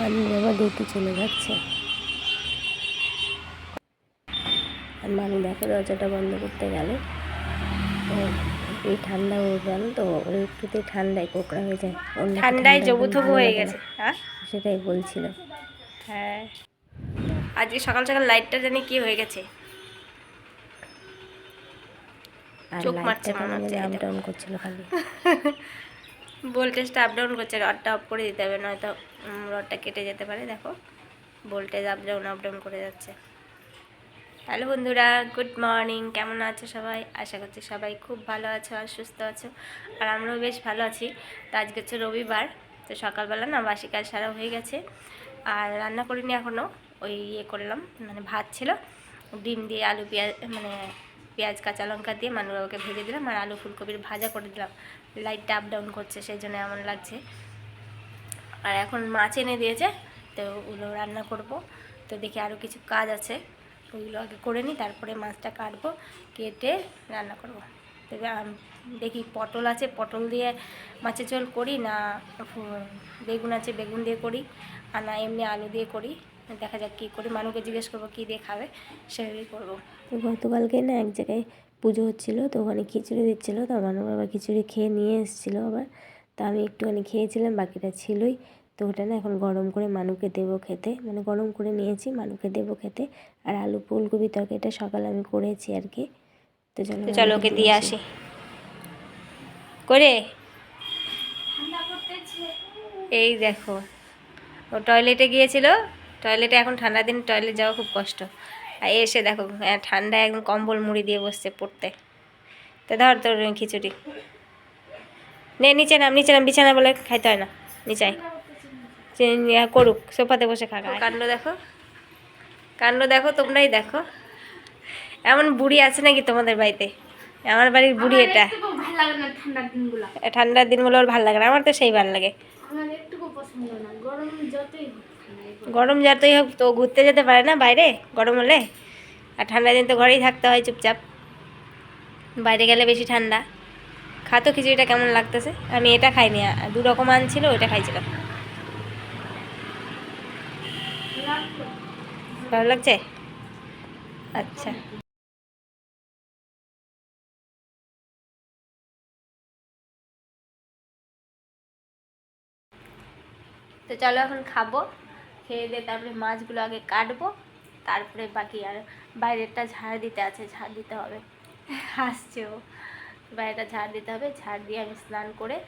মানুষ বাবা ডিউটি চলে যাচ্ছে। আর মানুষ দেখো দরজাটা বন্ধ করতে গেল। এই ঠান্ডা ও জানো তো ওর একটুতেই ঠান্ডায় কোকড়া হয়ে যায়। ঠান্ডায় ঠান্ডা জবু থবু হয়ে গেছে হ্যাঁ? সেটাই বলছিল। হ্যাঁ। আজকে সকাল সকাল লাইটটা জানি কি হয়ে গেছে। চোখ মারছে মনে হচ্ছে আপ ডাউন করছিল খালি। ভোল্টেজটা আপ ডাউন করছে রডটা অফ করে দিতে হবে নয়তো রডটা কেটে যেতে পারে, দেখো। Voltage up down up down করে যাচ্ছে। হ্যালো বন্ধুরা গুড মর্নিং কেমন আছো সবাই? আশা করছি সবাই খুব ভালো আছো আর সুস্থ আছো, আর আমরাও বেশ ভালো আছি। তো আজকে হচ্ছে রবিবার, তো সকালবেলা না বাসি কাজ সারা হয়ে গেছে। আর রান্না করিনি এখনও ওই ইয়ে করলাম মানে ভাত ছিল। ডিম দিয়ে আলু পেঁয়াজ মানে পেঁয়াজ, কাঁচা লঙ্কা দিয়ে মানুষ বাবাকে ভেজে দিলাম, আর আলু ফুলকপির ভাজা করে দিলাম। লাইটটা আপ ডাউন করছে, সেই জন্য এমন লাগছে। আর এখন মাছ এনে দিয়েছে, তো ওগুলো রান্না করব। তো দেখি আরও কিছু কাজ আছে ওইগুলো আগে করে নিই, তারপরে মাছটা কাটবো, কেটে রান্না করব। তো আম- দেখি পটল আছে, পটল দিয়ে মাছের ঝোল করি না বেগুন আছে, বেগুন দিয়ে করি, আর না এমনি আলু দিয়ে করি। দেখা যাক কী করি মানুষকে জিজ্ঞেস করব কী দিয়ে খাবে, সেভাবেই করব। তো গতকালকে না এক জায়গায় পুজো হচ্ছিল, তো ওখানে খিচুড়ি দিচ্ছিল, তো আমার বাবা খিচুড়ি খেয়ে নিয়ে এসেছিল আবার। তো আমি একটুখানি খেয়েছিলাম বাকিটা ছিলই। তো ওটা না এখন গরম করে মানুকে দেবো খেতে। মানে গরম করে নিয়েছি মানুকে দেবো খেতে। আর আলু ফুলকপি তরকারিটা সকালে আমি করেছি আর কি। তো চলো চলো ওকে দিয়ে আসি। করে? এই দেখো ও টয়লেটে গিয়েছিল। টয়লেটে এখন ঠান্ডা দিন টয়লেট যাওয়া খুব কষ্ট। আর এসে দেখো হ্যাঁ, ঠান্ডায় একদম কম্বল মুড়ি দিয়ে বসছে পড়তে। তো ধর তোর খিচুড়ি। নে নিচে নাম নিচে নাম বিছানা বলে খাইতে হয় না। নিচাই করুক সোফাতে বসে খা কাণ্ড দেখো। কাণ্ড দেখো তোমরাই দেখো। এমন বুড়ি আছে নাকি তোমাদের বাড়িতে? আমার বাড়ির বুড়ি এটা। ভালো লাগে না ঠান্ডার দিনগুলো। এ ওর ভালো লাগে না। আমার তো সেই ভালো লাগে। আমার একটুকু পছন্দ না। গরম যতই হোক ঠান্ডা লাগে। গরম যতই হোক তো ঘুরতে যেতে পারে না বাইরে? গরম হলে? আর ঠান্ডার দিন তো ঘরেই থাকতে হয় চুপচাপ। বাইরে গেলে বেশি ঠান্ডা। খাতো খিচুড়িটা কেমন লাগতেছে? আমি এটা খাইনি দু রকম আনছিল ওইটা খাইছিলাম। ভালো লাগছে? আচ্ছা। তো চলো এখন খাব, খেয়ে দিয়ে তারপরে মাছগুলো আগে কাটবো, তারপরে বাকি আর বাইরেরটা ঝাড় দিতে আছে, ঝাড় দিতে হবে। হাসছে। ও বাইরেটা ঝাড় দিতে হবে। ঝাড় দিয়ে আমি স্নান করে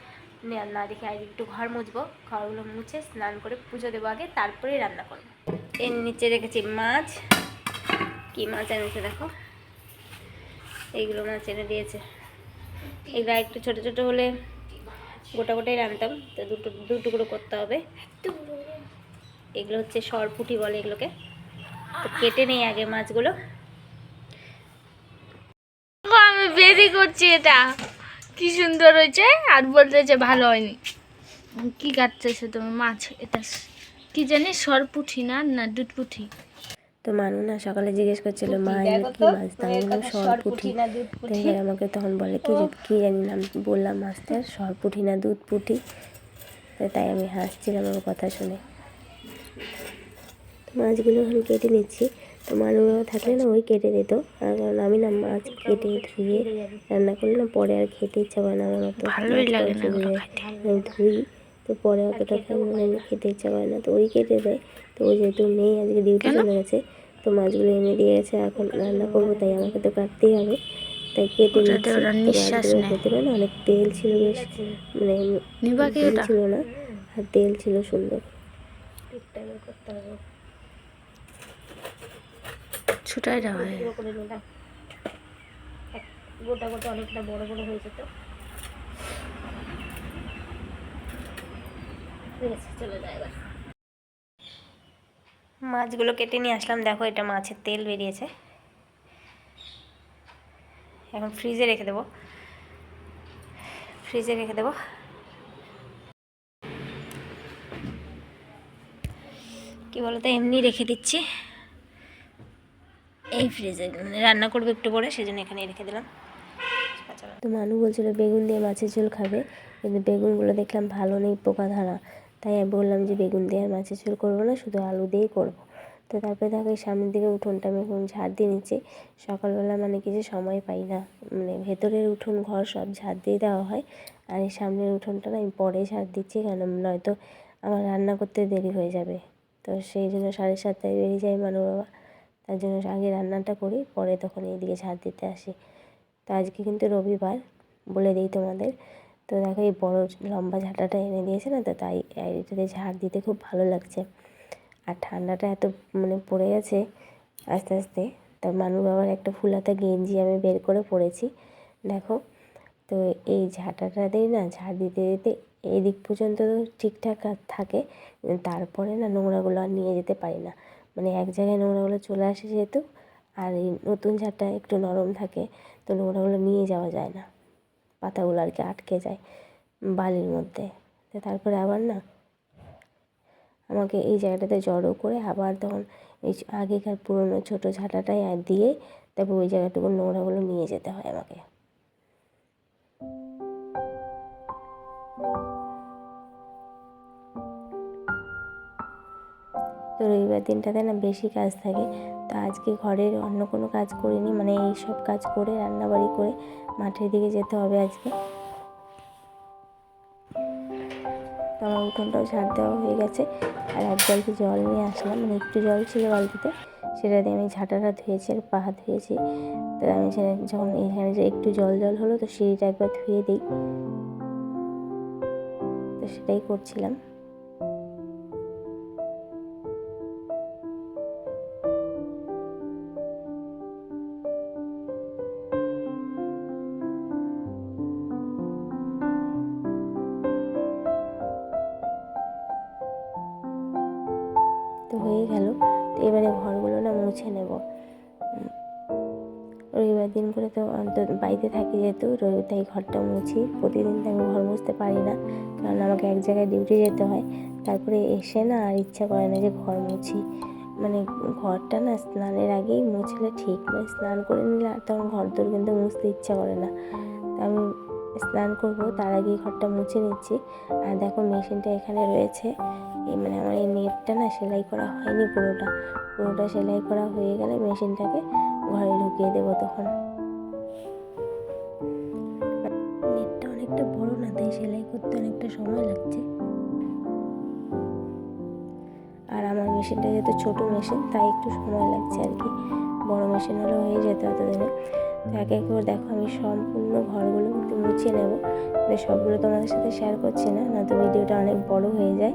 না- দেখে আগে একটু ঘর মুছবো। ঘরগুলো মুছে স্নান করে পুজো দেবো আগে, তারপরেই রান্না করব। এর নিচে রেখেছি মাছ। কি মাছ এনেছে দেখো? এইগুলো মাছ এনে দিয়েছে। এগুলো একটু ছোটো ছোটো হলে গোটা গোটাই রান্তাম তো দুটো দু টুকরো করতে হবে। এগুলো হচ্ছে সরপুটি বলে এগুলোকে। তো কেটে নেই আগে মাছগুলো। আমি বেরি করছি এটা। কি সুন্দর হয়েছে আর বলতেছে ভালো হয়নি। কি কাটতেছে তুমি মাছ এটা। স- কি জানি সরপুঠি না না দুধপুঠি। তো মানু না সকালে জিজ্ঞেস করছিল মা কি মাছ? বললাম সরপুঠি। না তো এবার আমাকে তখন বলে কি যে কী জানি নাম বললাম মাছটার সরপুঠি না দুধ তো তাই আমি হাসছিলাম আমার কথা শুনে। মাছগুলো এখন কেটে নিচ্ছি। তো মানু বাবা থাকলে না ওই কেটে দিত। আর কারণ আমি না মাছ কেটে ধুয়ে রান্না করলে না পরে আর খেতে ইচ্ছা করে না আমার অত। ধুই তো পরে অতটা মানে খেতে ইচ্ছা করে না। তো ওই কেটে দেয়। তো ওই যেহেতু নেই আজকে ডিউটি চলে গেছে তো মাছগুলো এনে দিয়ে গেছে এখন রান্না করব তাই আমাকে তো কাটতেই হবে। তাই কেটে নিচ্ছি। ভেতরে না অনেক তেল ছিল বেশ মানে তেল ছিল না আর তেল ছিল সুন্দর। করতে হবে। ছোটাই না হয়। পুরো করে নিলাম এক গোটা গোটা অনেকটা বড় বড় হয়েছে তো। ঠিক আছে চলে যায় মাছগুলো কেটে নিয়ে আসলাম। দেখো এটা মাছের তেল বেরিয়েছে। এখন ফ্রিজে রেখে দেবো। ফ্রিজে রেখে দেবো। কি বলতো, এমনি রেখে দিচ্ছি। এই ফ্রিজে রান্না করব একটু পরে, সেজন্য এখানে রেখে দিলাম। তো মানু বলছিল বেগুন দিয়ে মাছের ঝোল খাবে, কিন্তু বেগুনগুলো দেখলাম ভালো নেই পোকা ধরা তাই আমি বললাম যে বেগুন দিয়ে আর মাছের ঝোল করব না, শুধু আলু দিয়েই করব। তো তারপরে এই সামনের দিকে উঠোনটা আমি এখন ঝাড় দিয়ে নিচ্ছি। সকালবেলা মানে কি যে সময় পাই না। মানে ভেতরের উঠোন, ঘর সব ঝাড় দিয়ে দেওয়া হয়। আর এই সামনের উঠোনটা না আমি পরে ঝাড় দিচ্ছি কারণ নয়তো আমার রান্না করতে দেরি হয়ে যাবে। তো সেই জন্য সাড়ে সাতটায় বেরিয়ে যাই মানু বাবা। তার জন্য আগে রান্নাটা করি, পরে তখন এইদিকে ঝাড় দিতে আসি। তো আজকে কিন্তু রবিবার বলে দিই তোমাদের। তো দেখো এই বড় লম্বা ঝাঁটাটা এনে দিয়েছে না, তো তাই এটাতে ঝাড় দিতে খুব ভালো লাগছে। আর ঠান্ডাটা এত মানে পড়ে গেছে আস্তে আস্তে তার মানু বাবার একটা ফুলাতা গেঞ্জি আমি বের করে পরেছি, দেখো। তো এই ঝাঁটাটাতেই না ঝাড় দিতে দিতে এই দিক পর্যন্ত তো ঠিকঠাক থাকে, তারপরে না নোংরাগুলো আর নিয়ে যেতে পারি না। মানে এক জায়গায় নোংরাগুলো চলে আসে যেহেতু, আর এই নতুন ঝাড়টা একটু নরম থাকে, তো নোংরাগুলো নিয়ে যাওয়া যায় না। পাতাগুলো আর কি আটকে যায় বালির মধ্যে। তো তারপরে আবার না, আমাকে এই জায়গাটাতে জড়ো করে আবার তখন এই আগেকার পুরনো ছোটো ঝাঁটাটাই আর দিয়ে তারপর ওই জায়গাটুকু নোংরাগুলো নিয়ে যেতে হয় আমাকে। তো রবিবার দিনটাতে না বেশি কাজ থাকে। তো আজকে ঘরের অন্য কোনো কাজ করিনি মানে এই সব কাজ করে, রান্নাবাড়ি করে মাঠের দিকে যেতে হবে আজকে। তো আমার উঠোনটাও ঝাড় দেওয়া হয়ে গেছে। আর এক বালতি জল নিয়ে আসলাম মানে একটু জল ছিল বালতিতে, সেটা দিয়ে আমি ঝাঁটাটা ধুয়েছি আর পা ধুয়েছি। তো আমি সেটা যখন এখানে যে একটু জল জল হলো, তো সিঁড়িটা একবার ধুয়ে দিই। তো সেটাই করছিলাম। তো হয়ে গেল। তো এবারে ঘরগুলো না মুছে নেব। রবিবার দিন করে তো অন্তত বাড়িতে থাকি যেহেতু রবিবার তাই ঘরটা মুছি। প্রতিদিন তো আমি ঘর মুছতে পারি না, কারণ আমাকে এক জায়গায় ডিউটি যেতে হয়। তারপরে এসে না আর ইচ্ছা করে না যে ঘর মুছি। মানে ঘরটা না স্নানের আগেই মুছলে ঠিক মানে স্নান করে নিলে তখন ঘর দোর কিন্তু মুছতে ইচ্ছা করে না। আমি স্নান করব, তার আগেই ঘরটা মুছে নিচ্ছি। আর দেখো মেশিনটা এখানে রয়েছে। মানে আমার এই নেটটা না সেলাই করা হয়নি পুরোটা। পুরোটা সেলাই করা হয়ে গেলে মেশিনটাকে ঘরে ঢুকিয়ে দেবো তখন। নেটটা অনেকটা বড় না, তাই সেলাই করতে অনেকটা সময় লাগছে। আর আমার মেশিনটা যেহেতু ছোটো মেশিন, তাই একটু সময় লাগছে আর কি। বড় মেশিন হলে হয়ে যেত এতদিনে। তো একে একে দেখো, আমি সম্পূর্ণ ঘরগুলো কিন্তু মুছিয়ে নেব। সবগুলো তোমাদের সাথে শেয়ার করছি না না তো ভিডিওটা অনেক বড় হয়ে যায়।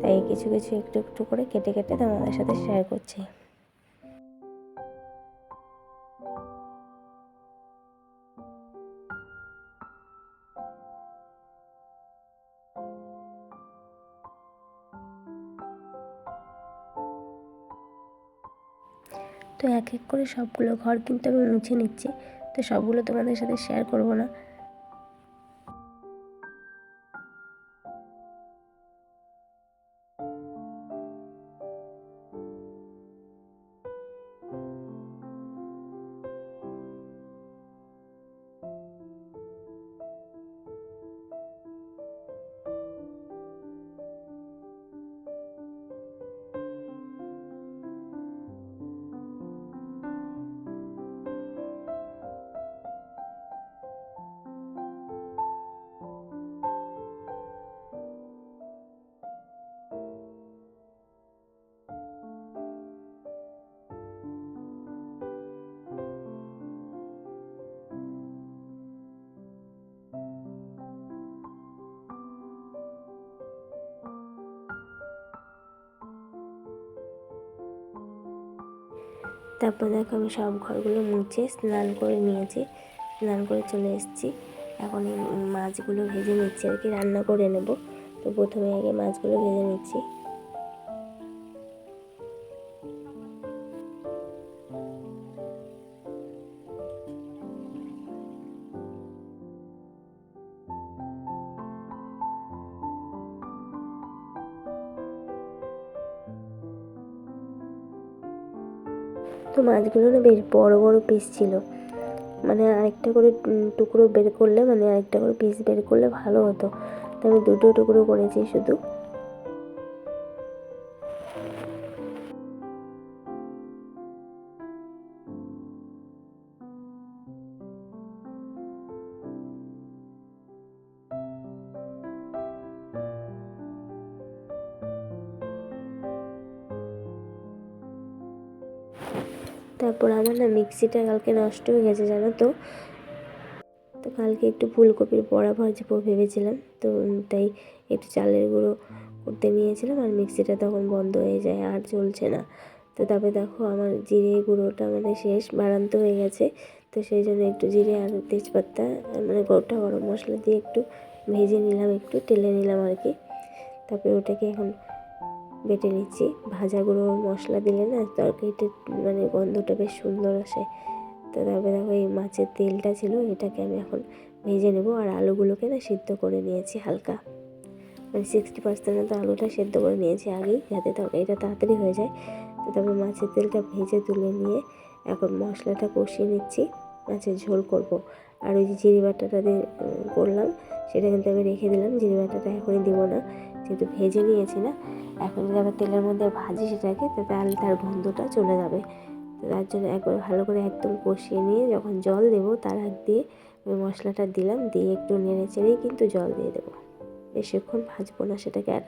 তাই কিছু কিছু একটু একটু করে কেটে কেটে তোমাদের সাথে শেয়ার করছি। তো এক এক করে সবগুলো ঘর কিন্তু আমি মুছে নিচ্ছি। তো সবগুলো তোমাদের সাথে শেয়ার করব না। তারপর দেখো আমি সব ঘরগুলো মুছে স্নান করে নিয়েছি, স্নান করে চলে এসেছি। এখন এই মাছগুলো ভেজে নিচ্ছি আর কি, রান্না করে নেব। তো প্রথমে আগে মাছগুলো ভেজে নিচ্ছি। তো মাছগুলো না বেশ বড় বড় পিস ছিল। মানে আরেকটা করে টুকরো বের করলে মানে আরেকটা করে পিস বের করলে ভালো হতো। তো আমি দুটো টুকরো করেছি শুধু। তারপর আমার না মিক্সিটা কালকে নষ্ট হয়ে গেছে, জানো তো। তো কালকে একটু ফুলকপির বড়া ভাজবো ভেবেছিলাম। তো তাই একটু চালের গুঁড়ো করতে নিয়েছিলাম আর মিক্সিটা তখন বন্ধ হয়ে যায়, আর চলছে না। তো তারপরে দেখো আমার জিরে গুঁড়োটা মানে শেষ, বাড়ান্ত হয়ে গেছে। তো সেই জন্য একটু জিরে আর তেজপাতা মানে গোটা গরম মশলা দিয়ে একটু ভেজে নিলাম, একটু টেলে নিলাম আর কি। তারপরে ওটাকে এখন বেটে নিচ্ছি। ভাজা গুঁড়ো মশলা দিলে না তরকারিটা মানে গন্ধটা বেশ সুন্দর আসে। তো তারপরে দেখো এই মাছের তেলটা ছিল, এটাকে আমি এখন ভেজে নেব আর আলুগুলোকে না সিদ্ধ করে নিয়েছি হালকা। মানে সিক্সটি পার্সেন্ট মতো আলুটা সেদ্ধ করে নিয়েছি আগেই, যাতে তরকারিটা তাড়াতাড়ি হয়ে যায়। তো তারপর মাছের তেলটা ভেজে তুলে নিয়ে এখন মশলাটা কষিয়ে নিচ্ছি, মাছের ঝোল করব। আর ওই যে জিরে বাটাটা দিয়ে করলাম, সেটা কিন্তু আমি রেখে দিলাম, জিরি বাটাটা এখনই দিব না। যেহেতু ভেজে নিয়েছি না, এখন যদি আবার তেলের মধ্যে ভাজি সেটাকে, তো তাহলে তার গন্ধটা চলে যাবে। তো তার জন্য একবার ভালো করে একদম কষিয়ে নিয়ে যখন জল দেবো, তার আগ দিয়ে ওই মশলাটা দিলাম, দিয়ে একটু নেড়ে চেড়েই কিন্তু জল দিয়ে দেবো। বেশিক্ষণ ভাজবো না সেটাকে আর।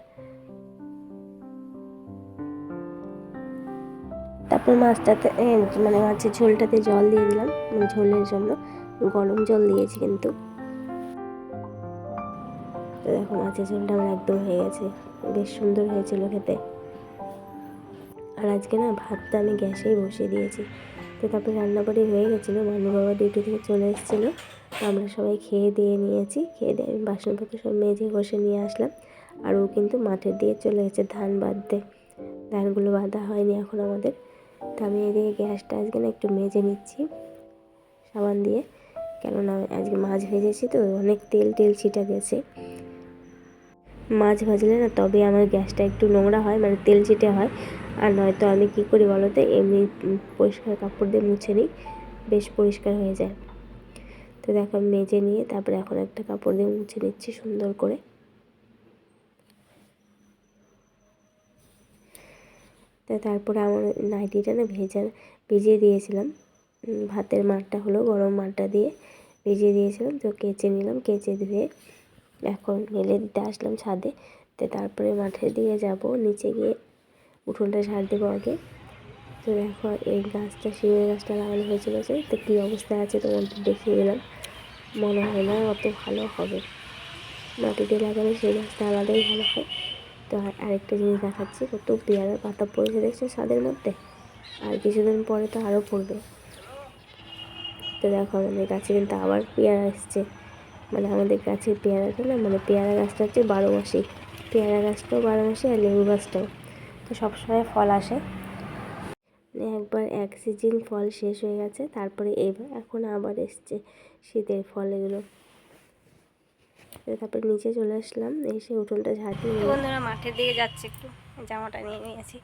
তারপর মাছটাতে মানে মাছের ঝোলটাতে জল দিয়ে দিলাম মানে ঝোলের জন্য। গরম জল দিয়েছি কিন্তু। তো দেখো মাছের ঝোলটা আমার একদম হয়ে গেছে। বেশ সুন্দর হয়েছিল খেতে। আর আজকে না, ভাতটা আমি গ্যাসেই বসিয়ে দিয়েছি। তো তারপরে রান্নাবাড়ি হয়ে গেছিল। মানু বাবা ডিউটি থেকে চলে এসেছিল। আমরা সবাই খেয়ে দিয়ে নিয়েছি। খেয়ে দিয়ে আমি বাসনপত্র সব মেজে বসে নিয়ে আসলাম। আর ও কিন্তু মাঠের দিয়ে চলে গেছে ধান বাঁধতে। ধানগুলো বাঁধা হয়নি এখন আমাদের। তো আমি এদিকে গ্যাসটা আজকে না একটু মেজে নিচ্ছি সাবান দিয়ে। কেননা আজকে মাছ ভেজেছি তো, অনেক তেল টেল ছিটা গেছে। মাছ ভাজলে না তবে আমার গ্যাসটা একটু নোংরা হয় মানে তেল ছিটে হয়। আর নয়তো আমি কি করি বলো তো, এমনি পরিষ্কার কাপড় দিয়ে মুছে নিই, বেশ পরিষ্কার হয়ে যায়। তো দেখো মেজে নিয়ে তারপরে এখন একটা কাপড় দিয়ে মুছে নিচ্ছি সুন্দর করে। তো তারপরে আমার নাইটিটা না ভেজা, ভিজিয়ে দিয়েছিলাম। ভাতের মারটা হলো, গরম মারটা দিয়ে ভিজিয়ে দিয়েছিলাম। তো কেচে নিলাম, কেচে ধুয়ে এখন মেলে দিতে আসলাম ছাদে। তো তারপরে মাঠে দিয়ে যাব। নিচে গিয়ে উঠোনটা ঝাড় দেবো আগে। তো দেখো, এই গাছটা, শিমের গাছটা লাগানো হয়েছিল তো কী অবস্থায় আছে তোমাদের দেখিয়ে দিলাম। মনে হয় না অত ভালো হবে। মাটিতে লাগালে সেই গাছটা আলাদাই ভালো হয়। তো আরেকটা জিনিস দেখাচ্ছি, কত পেয়ারার পাতা পড়েছে দেখছ ছাদের মধ্যে? আর কিছুদিন পরে তো আরও পড়বে। তো দেখো, আমাদের গাছে কিন্তু আবার পেয়ারা এসছে। মানে আমাদের গাছের পেয়ারাটা না মানে পেয়ারা গাছটা হচ্ছে বারো মাসি। পেয়ারা গাছটাও বারো মাসে আর লেবু গাছটাও। তো সবসময় ফল আসে। একবার এক সিজন ফল শেষ হয়ে গেছে তারপরে এবার এখন আবার এসছে শীতের ফল এগুলো। তারপরে নিচে চলে আসলাম এসে উঠোনটা নিলাম। বন্ধুরা মাঠের দিকে যাচ্ছে একটু জামাটা নিয়ে নিয়েছি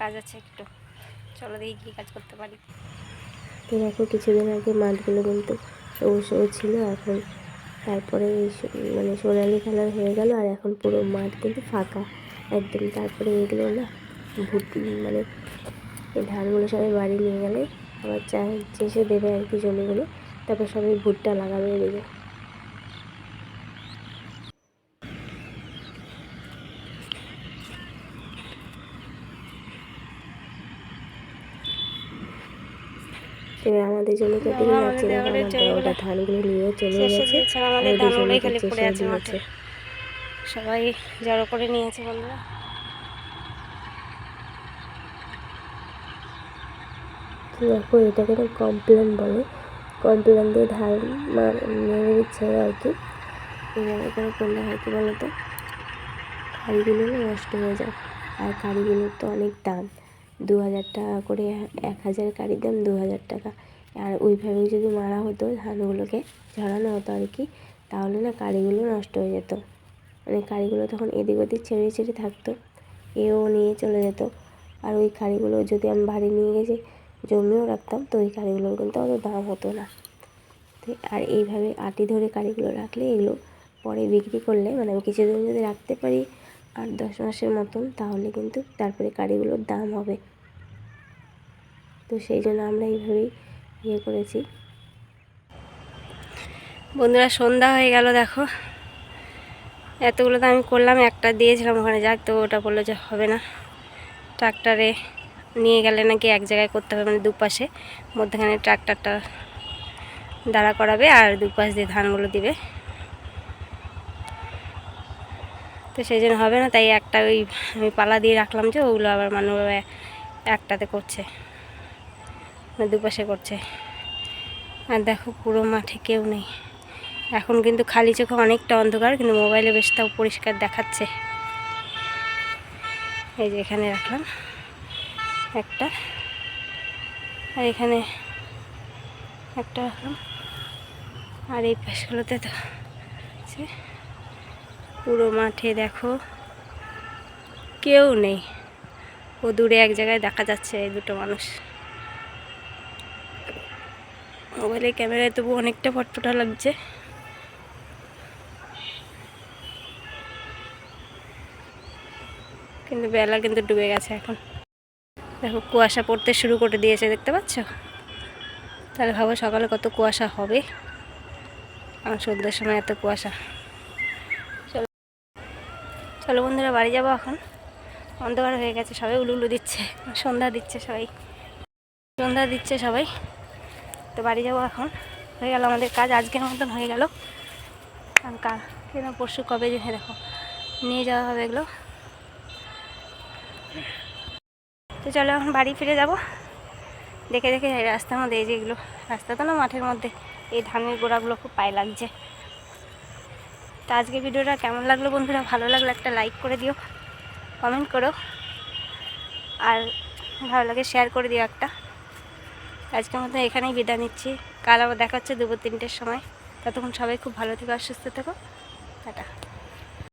কাজ আছে একটু। চলো দেখি কী কাজ করতে পারি। তো দেখো কিছুদিন আগে মাঠগুলো কিন্তু সবুজ সবুজ ছিল এখন তারপরে মানে সোনালি কালার হয়ে গেল আর এখন পুরো মাঠ কিন্তু ফাঁকা। একদম তারপরে এগুলো না ভুট মানে ধানগুলো সবাই বাড়ি নিয়ে গেলে আবার চা চেষে দেবে আর কি জমিগুলো, তারপর সবাই ভুট্টা লাগাবে এদিকে। এবার আমাদের দিকে বাবা যাচ্ছে ওটা ধানগুলো নিয়ে চলে গেছে। আমাদের ওদের ধানগুলোই খালি পড়ে আছে মাঠে। সবাই জড়ো করে নিয়েছে বন্ধুরা। দেখো এটাকে তো কমপ্লেন বলে। কমপ্লেন দিয়ে ধান মার দিচ্ছে আর কি এভাবে করে করলে হয় কি বলো তো? কারিগুলো নষ্ট হয়ে যায়। আর কারিগুলোর তো অনেক দাম। দু হাজার টাকা করে এক হাজার কারির দাম দু হাজার টাকা। আর ওইভাবে যদি মারা হতো ধানগুলোকে ঝরানো হতো আর কি, তাহলে না কারিগুলো নষ্ট হয়ে যেত। মানে কারিগুলো তখন এদিক ওদিক ছেড়ে ছেড়ে থাকতো, এও নিয়ে চলে যেত। আর ওই কারিগুলো যদি আমি বাড়ি নিয়ে গেছি জমিও রাখতাম, তো ওই কারিগুলোর কিন্তু অত দাম হতো না। আর এইভাবে আটি ধরে কারিগুলো রাখলে এগুলো পরে বিক্রি করলে মানে আমি কিছুদিন যদি রাখতে পারি আট, দশ মাসের মতন, তাহলে কিন্তু তারপরে কারিগুলোর দাম হবে। তো সেই জন্য আমরা এইভাবেই ইয়ে করেছি। বন্ধুরা, সন্ধ্যা হয়ে গেল, দেখো। এতগুলো তো আমি করলাম, একটা দিয়েছিলাম ওখানে, যাক তো ওটা বলল যে হবে না। ট্রাক্টারে নিয়ে গেলে নাকি এক জায়গায় করতে হবে মানে দুপাশে। মধ্যখানে ট্রাক্টরটা দাঁড়া করাবে আর দুপাশ দিয়ে ধানগুলো দিবে। তো সেই জন্য হবে না, তাই একটা ওই আমি পালা দিয়ে রাখলাম যে ওগুলো আবার মানুষ একটাতে করছে মানে দুপাশে করছে। আর দেখো পুরো মাঠে কেউ নেই। এখন কিন্তু খালি চোখে অনেকটা অন্ধকার, কিন্তু মোবাইলে বেশ তাও পরিষ্কার দেখাচ্ছে। এই যে এখানে রাখলাম একটা। আর এখানে একটা রাখলাম। আর এই পাশগুলোতে তো পুরো মাঠে দেখো। কেউ নেই। ও দূরে এক জায়গায় দেখা যাচ্ছে এই দুটো মানুষ। মোবাইলে ক্যামেরায় তবু অনেকটা ফটফটা লাগছে। কিন্তু বেলা কিন্তু ডুবে গেছে এখন। দেখো, কুয়াশা পড়তে শুরু করে দিয়েছে, দেখতে পাচ্ছ? তাহলে ভাবো সকালে কত কুয়াশা হবে। আর সন্ধ্যের সময় এত কুয়াশা। চলো বন্ধুরা, বাড়ি যাব এখন। অন্ধকার হয়ে গেছে, সবাই উলু উলু দিচ্ছে, সন্ধ্যা দিচ্ছে সবাই। সন্ধ্যা দিচ্ছে সবাই। তো বাড়ি যাব এখন। হয়ে গেল আমাদের কাজ, আজকের মতন হয়ে গেল। আর কা কেন পরশু কবে দিনে দেখো, নিয়ে যাওয়া হবে এগুলো। তো চলো এখন বাড়ি ফিরে যাব। দেখে দেখে রাস্তার মধ্যে, এই যে এগুলো, রাস্তা তো না মাঠের মধ্যে, এই ধানের গোড়াগুলো খুব পায়ে লাগছে। তো আজকে ভিডিওটা কেমন লাগল বন্ধুরা? ভালো লাগল একটা লাইক করে দিও কমেন্ট করো, আর ভালো লাগে শেয়ার করে দিও একটা। আজকের মতো এখানেই বিদায় নিচ্ছি। কাল আবার দেখা হচ্ছে দুপুর তিনটের সময়। ততক্ষণ সবাই খুব ভালো থেকো অসুস্থ সুস্থ থেকো। টাটা।